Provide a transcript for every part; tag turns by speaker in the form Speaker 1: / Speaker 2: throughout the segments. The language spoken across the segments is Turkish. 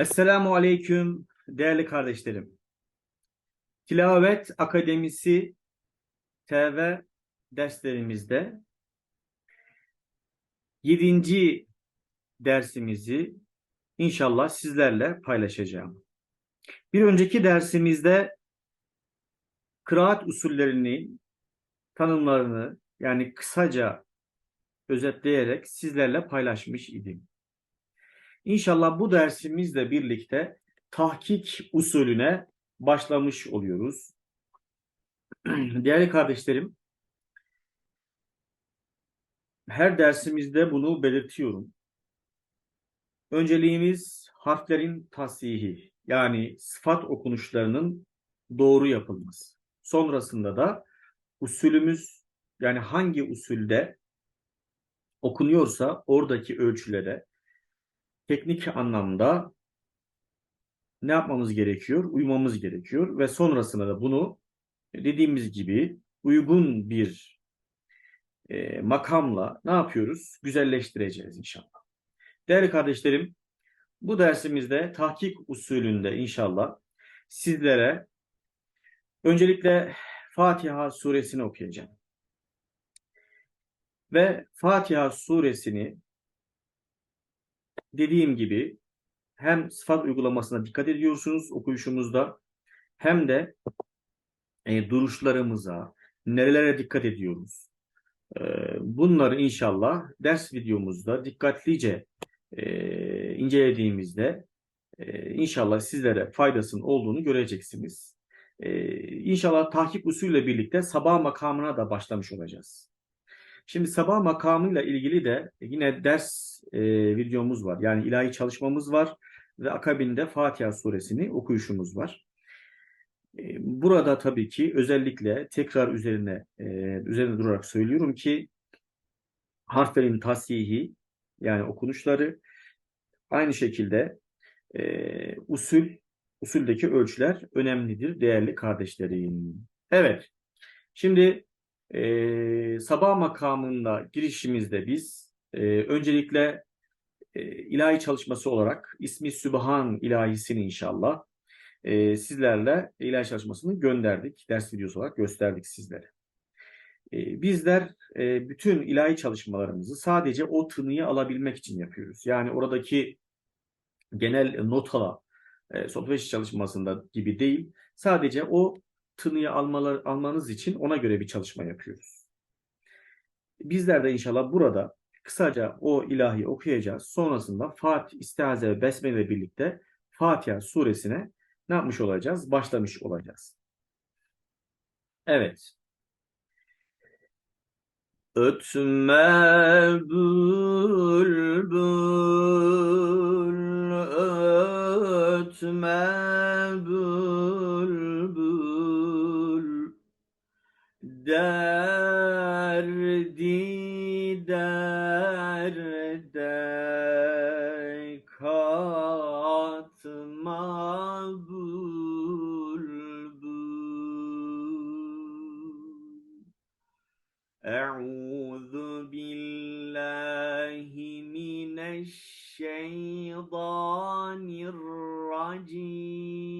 Speaker 1: Esselamu Aleyküm değerli kardeşlerim. Tilavet Akademisi TV derslerimizde 7. dersimizi inşallah sizlerle paylaşacağım. Bir önceki dersimizde kıraat usullerinin tanımlarını yani kısaca özetleyerek sizlerle paylaşmış idim. İnşallah bu dersimizle birlikte tahkik usulüne başlamış oluyoruz. Değerli kardeşlerim, her dersimizde bunu belirtiyorum. Önceliğimiz harflerin tasihi yani sıfat okunuşlarının doğru yapılması. Sonrasında da usulümüz yani hangi usulde okunuyorsa oradaki ölçülere teknik anlamda ne yapmamız gerekiyor? Uymamız gerekiyor ve sonrasında da bunu dediğimiz gibi uygun bir e, makamla ne yapıyoruz? Güzelleştireceğiz inşallah. Değerli kardeşlerim, bu dersimizde tahkik usulünde inşallah sizlere öncelikle Fatiha suresini okuyacağım. Ve Fatiha suresini dediğim gibi hem sıfat uygulamasına dikkat ediyorsunuz okuyuşumuzda hem de e, duruşlarımıza, nerelere dikkat ediyoruz. E, bunları inşallah ders videomuzda dikkatlice e, incelediğimizde e, inşallah sizlere faydasının olduğunu göreceksiniz. E, inşallah tahkik usulüyle birlikte sabah makamına da başlamış olacağız. Şimdi sabah makamıyla ilgili de yine ders e, videomuz var. Yani ilahi çalışmamız var ve akabinde Fatiha suresini okuyuşumuz var. E, burada tabii ki özellikle tekrar üzerine e, üzerine durarak söylüyorum ki harflerin tasihi yani okunuşları aynı şekilde e, usul usuldeki ölçüler önemlidir değerli kardeşlerim. Evet. Şimdi e, sabah makamında girişimizde biz e, öncelikle e, ilahi çalışması olarak ismi Sübhan ilahisini inşallah e, sizlerle ilahi çalışmasını gönderdik. Ders videosu olarak gösterdik sizlere. E, bizler e, bütün ilahi çalışmalarımızı sadece o tınıyı alabilmek için yapıyoruz. Yani oradaki genel notala e, sohbet çalışmasında gibi değil. Sadece o tınıyı almalar, almanız için ona göre bir çalışma yapıyoruz. Bizler de inşallah burada kısaca o ilahi okuyacağız. Sonrasında Fatih, İstiaze ve Besmele ile birlikte Fatiha suresine ne yapmış olacağız? Başlamış olacağız. Evet. Ötme bülbül, ötme derdi derde katma bulbul Euzu billahi mineşşeytanirracim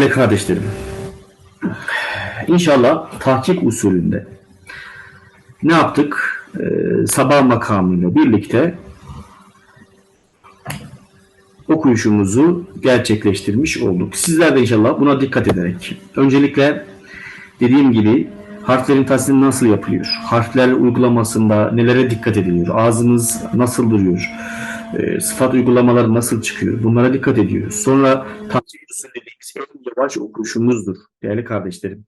Speaker 1: Değerli kardeşlerim. İnşallah tahkik usulünde ne yaptık? Ee, sabah makamıyla birlikte okuyuşumuzu gerçekleştirmiş olduk. Sizler de inşallah buna dikkat ederek. Öncelikle dediğim gibi harflerin tasnimi nasıl yapılıyor? Harfler uygulamasında nelere dikkat ediliyor? Ağzımız nasıl duruyor? E, sıfat uygulamaları nasıl çıkıyor? Bunlara dikkat ediyoruz. Sonra tahsil usulü dediğimiz en yavaş okuyuşumuzdur değerli kardeşlerim.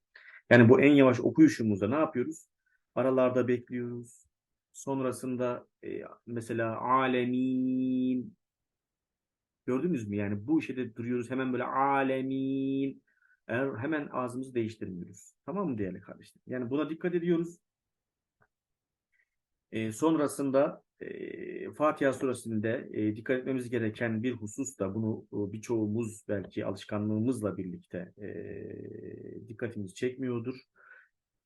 Speaker 1: Yani bu en yavaş okuyuşumuzda ne yapıyoruz? Aralarda bekliyoruz. Sonrasında e, mesela alemin Gördünüz mü? Yani bu şeyde duruyoruz. Hemen böyle alemin. Eğer hemen ağzımızı değiştirmiyoruz. Tamam mı değerli kardeşlerim? Yani buna dikkat ediyoruz. Ee, sonrasında e, Fatiha suresinde e, dikkat etmemiz gereken bir husus da bunu e, birçoğumuz belki alışkanlığımızla birlikte e, dikkatimizi çekmiyordur.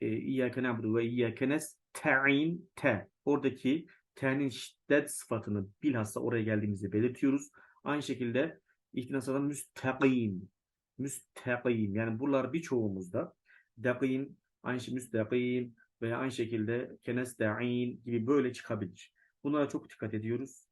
Speaker 1: E, İyyâke na'budu ve iyyâke nesta'in te. Oradaki te'nin şiddet sıfatını bilhassa oraya geldiğimizde belirtiyoruz. Aynı şekilde ihtinasada müstakim. Müstakim. Yani buralar birçoğumuzda dakim, aynı şey müstakim veya aynı şekilde kenesta'in gibi böyle çıkabilir. Bunlara çok dikkat ediyoruz.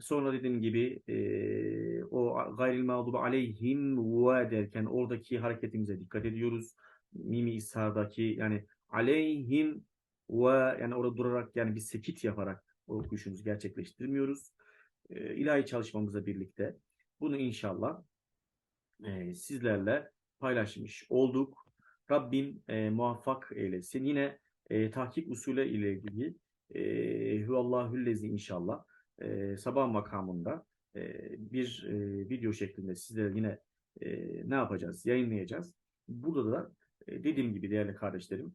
Speaker 1: Sonra dediğim gibi e, o gayril mağdubu aleyhim ve derken oradaki hareketimize dikkat ediyoruz. Mimi ishardaki yani aleyhim ve yani orada durarak yani bir sekit yaparak o okuyuşumuzu gerçekleştirmiyoruz e, ilahi çalışmamızla birlikte bunu inşallah e, sizlerle paylaşmış olduk. Rabbim e, muvaffak eylesin. Yine e, tahkik usulü ile ilgili e, Huvallahüllezi inşallah e, sabah makamında e, bir e, video şeklinde sizlere yine e, ne yapacağız? Yayınlayacağız. Burada da e, dediğim gibi değerli kardeşlerim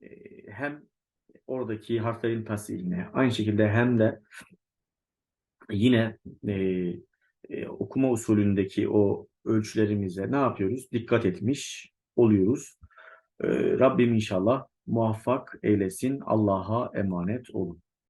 Speaker 1: e, hem oradaki harflerin tasdiline aynı şekilde hem de yine e, e, okuma usulündeki o ölçülerimize ne yapıyoruz? Dikkat etmiş oluyoruz. E, Rabbim inşallah muvaffak eylesin. Allah'a emanet olun.